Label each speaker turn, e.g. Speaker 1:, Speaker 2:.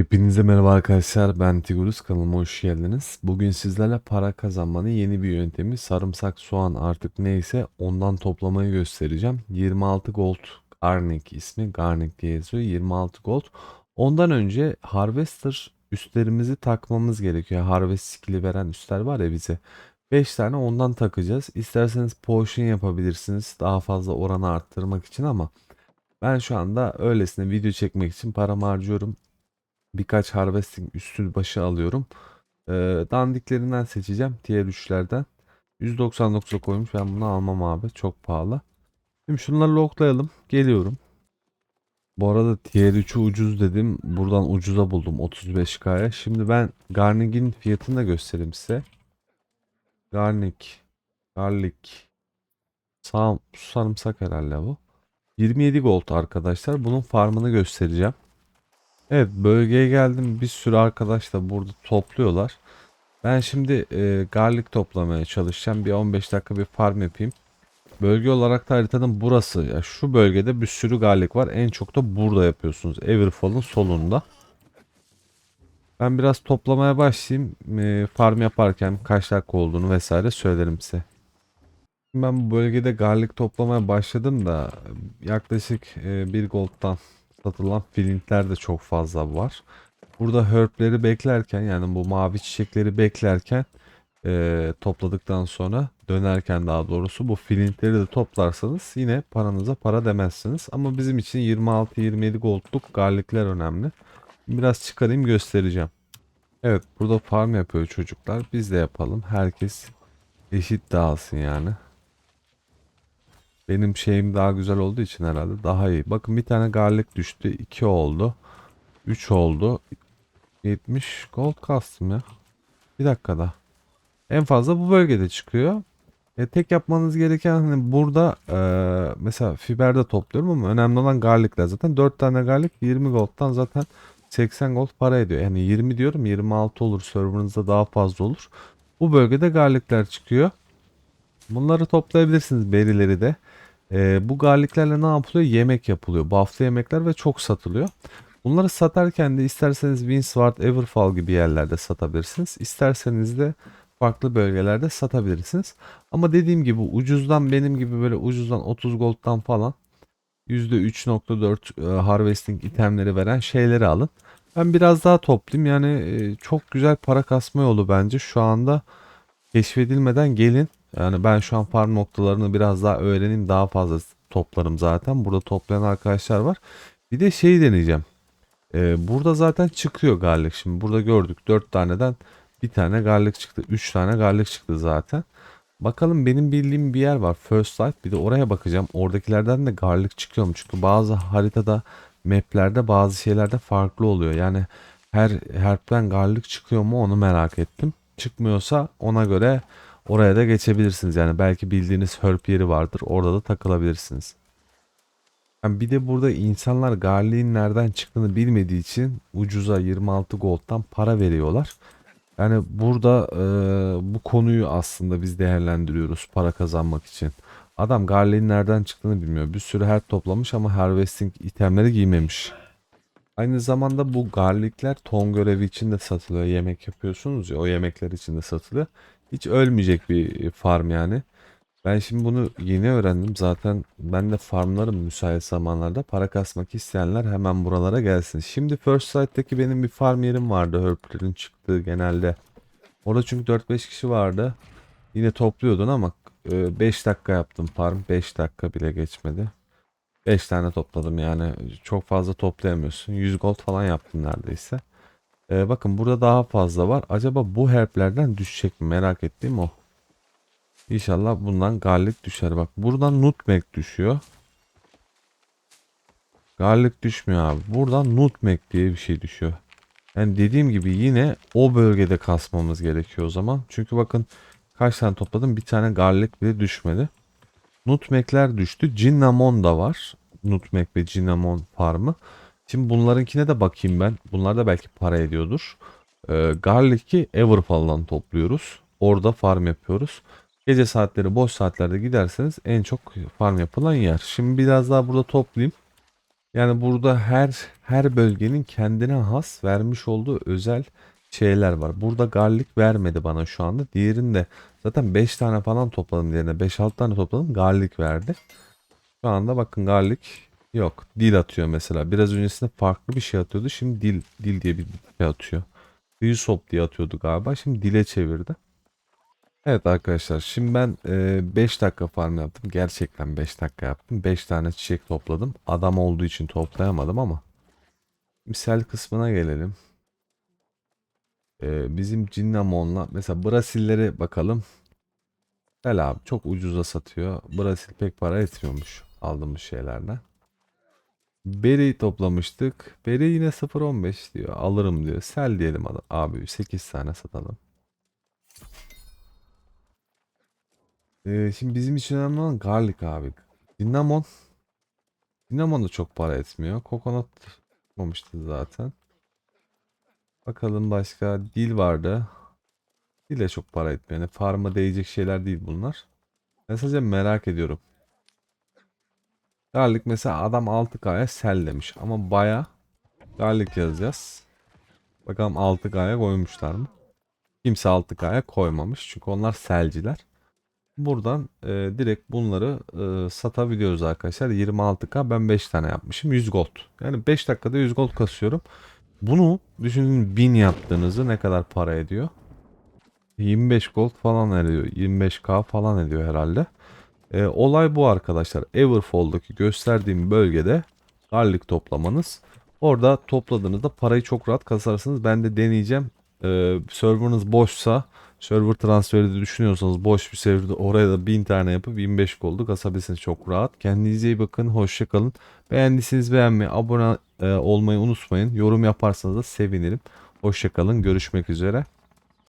Speaker 1: Hepinize merhaba arkadaşlar. Ben Tigurus kanalıma hoş geldiniz. Bugün sizlerle para kazanmanın yeni bir yöntemi sarımsak, soğan artık neyse ondan toplamayı göstereceğim. 26 gold Garnic ismi. Garnic diye yazıyor. 26 gold. Ondan önce Harvester üstlerimizi takmamız gerekiyor. Harvest skill'i veren üstler var ya bize. 5 tane ondan takacağız. İsterseniz potion yapabilirsiniz. Daha fazla oranı arttırmak için ama ben şu anda öylesine video çekmek için paramı harcıyorum birkaç harvesting üstü başı alıyorum. Dandiklerinden seçeceğim. Tier 3'lerden. 199'a koymuş. Ben bunu almam abi. Çok pahalı. Şimdi şunları loklayalım. Geliyorum. Bu arada Tier 3'ü ucuz dedim. Buradan ucuza buldum 35K'ya. Şimdi ben Garnic'in fiyatını da göstereyim size. Garnic. Garlic. Sağ, sarımsak herhalde bu. 27 gold arkadaşlar. Bunun farmını göstereceğim. Evet bölgeye geldim. Bir sürü arkadaş da burada topluyorlar. Ben şimdi e, garlic toplamaya çalışacağım. Bir 15 dakika bir farm yapayım. Bölge olarak da haritanın burası. Ya şu bölgede bir sürü garlic var. En çok da burada yapıyorsunuz. Everfall'ın solunda. Ben biraz toplamaya başlayayım. E, farm yaparken kaç dakika olduğunu vesaire söylerim size. Ben bu bölgede garlic toplamaya başladım da yaklaşık e, bir gold'dan satılan flintler de çok fazla var. Burada herb'leri beklerken yani bu mavi çiçekleri beklerken e, topladıktan sonra dönerken daha doğrusu bu flintleri de toplarsanız yine paranıza para demezsiniz. Ama bizim için 26-27 goldluk garlikler önemli. Biraz çıkarayım göstereceğim. Evet burada farm yapıyor çocuklar. Biz de yapalım. Herkes eşit dağılsın yani. Benim şeyim daha güzel olduğu için herhalde daha iyi. Bakın bir tane garlic düştü. 2 oldu. 3 oldu. 70 gold kastım ya. Bir dakikada. En fazla bu bölgede çıkıyor. E, tek yapmanız gereken hani burada e, mesela fiberde topluyorum ama önemli olan garlicler. Zaten 4 tane garlic 20 gold'dan zaten 80 gold para ediyor. Yani 20 diyorum 26 olur serverınızda daha fazla olur. Bu bölgede garlicler çıkıyor. Bunları toplayabilirsiniz berileri de. Ee, bu garliklerle ne yapılıyor? Yemek yapılıyor. Bufflı yemekler ve çok satılıyor. Bunları satarken de isterseniz Windsward, Everfall gibi yerlerde satabilirsiniz. İsterseniz de farklı bölgelerde satabilirsiniz. Ama dediğim gibi ucuzdan benim gibi böyle ucuzdan 30 gold'dan falan %3.4 e, harvesting itemleri veren şeyleri alın. Ben biraz daha toplayayım. Yani e, çok güzel para kasma yolu bence. Şu anda keşfedilmeden gelin. Yani ben şu an farm noktalarını biraz daha öğreneyim. Daha fazla toplarım zaten. Burada toplayan arkadaşlar var. Bir de şey deneyeceğim. Ee, burada zaten çıkıyor garlic. Şimdi burada gördük 4 taneden bir tane garlic çıktı. 3 tane garlic çıktı zaten. Bakalım benim bildiğim bir yer var. First Light. Bir de oraya bakacağım. Oradakilerden de garlic çıkıyor mu? Çünkü bazı haritada maplerde bazı şeylerde farklı oluyor. Yani her herpten garlic çıkıyor mu onu merak ettim. Çıkmıyorsa ona göre Oraya da geçebilirsiniz yani belki bildiğiniz herp yeri vardır orada da takılabilirsiniz. Yani bir de burada insanlar garliğin nereden çıktığını bilmediği için ucuza 26 gold'dan para veriyorlar. Yani burada e, bu konuyu aslında biz değerlendiriyoruz para kazanmak için. Adam garliğin nereden çıktığını bilmiyor. Bir sürü herb toplamış ama harvesting itemleri giymemiş. Aynı zamanda bu garlikler ton görevi için de satılıyor. Yemek yapıyorsunuz ya o yemekler için de satılıyor. Hiç ölmeyecek bir farm yani. Ben şimdi bunu yeni öğrendim. Zaten ben de farmlarım müsait zamanlarda. Para kasmak isteyenler hemen buralara gelsin. Şimdi First Sight'taki benim bir farm yerim vardı. Herplerin çıktığı genelde. Orada çünkü 4-5 kişi vardı. Yine topluyordun ama 5 dakika yaptım farm. 5 dakika bile geçmedi. 5 tane topladım yani. Çok fazla toplayamıyorsun. 100 gold falan yaptım neredeyse. Ee, bakın burada daha fazla var. Acaba bu herplerden düşecek mi? Merak ettiğim o. İnşallah bundan garlic düşer. Bak buradan nutmeg düşüyor. Garlic düşmüyor abi. Buradan nutmeg diye bir şey düşüyor. Yani dediğim gibi yine o bölgede kasmamız gerekiyor o zaman. Çünkü bakın kaç tane topladım bir tane garlic bile düşmedi. Nutmegler düştü. Cinnamon da var. Nutmeg ve cinnamon farmı. Şimdi bunlarınkine de bakayım ben. Bunlar da belki para ediyordur. Ee, Garlic'i Everfall'dan topluyoruz. Orada farm yapıyoruz. Gece saatleri boş saatlerde giderseniz en çok farm yapılan yer. Şimdi biraz daha burada toplayayım. Yani burada her her bölgenin kendine has vermiş olduğu özel şeyler var. Burada garlic vermedi bana şu anda. Diğerinde zaten 5 tane falan topladım diğerine. 5-6 tane topladım. Garlic verdi. Şu anda bakın garlic yok. Dil atıyor mesela. Biraz öncesinde farklı bir şey atıyordu. Şimdi dil dil diye bir şey atıyor. Yusop diye atıyordu galiba. Şimdi dile çevirdi. Evet arkadaşlar şimdi ben 5 dakika farm yaptım. Gerçekten 5 dakika yaptım. 5 tane çiçek topladım. Adam olduğu için toplayamadım ama. Misal kısmına gelelim. E, bizim Cinnamon'la mesela Brasillere bakalım. Gel abi çok ucuza satıyor. Brasil pek para etmiyormuş aldığımız şeylerden. Beri toplamıştık. Beri yine 0.15 diyor. Alırım diyor. Sel diyelim adam. abi 8 tane satalım. Ee, şimdi bizim için önemli olan garlic abi. Cinnamon. Cinnamon da çok para etmiyor. Kokonat olmamıştı zaten. Bakalım başka dil vardı. Dil de çok para etmiyor. Yani farma değecek şeyler değil bunlar. Ben sadece merak ediyorum. Garlic mesela adam 6K'ya sel demiş. Ama baya garlic yazacağız. Bakalım 6K'ya koymuşlar mı? Kimse 6K'ya koymamış. Çünkü onlar selciler. Buradan e, direkt bunları e, satabiliyoruz arkadaşlar. 26K ben 5 tane yapmışım. 100 gold. Yani 5 dakikada 100 gold kasıyorum. Bunu düşünün 1000 yaptığınızı ne kadar para ediyor? 25 gold falan ediyor. 25k falan ediyor herhalde. E, olay bu arkadaşlar. Everfall'daki gösterdiğim bölgede garlic toplamanız. Orada topladığınızda parayı çok rahat kasarsınız. Ben de deneyeceğim. E, serverınız boşsa server transferi de düşünüyorsanız boş bir serverde oraya da 1000 tane yapıp 25 gold'u kasabilirsiniz çok rahat. Kendinize iyi bakın. Hoşça kalın. Beğendiyseniz beğenmeyi, abone e, olmayı unutmayın. Yorum yaparsanız da sevinirim. Hoşça kalın. Görüşmek üzere.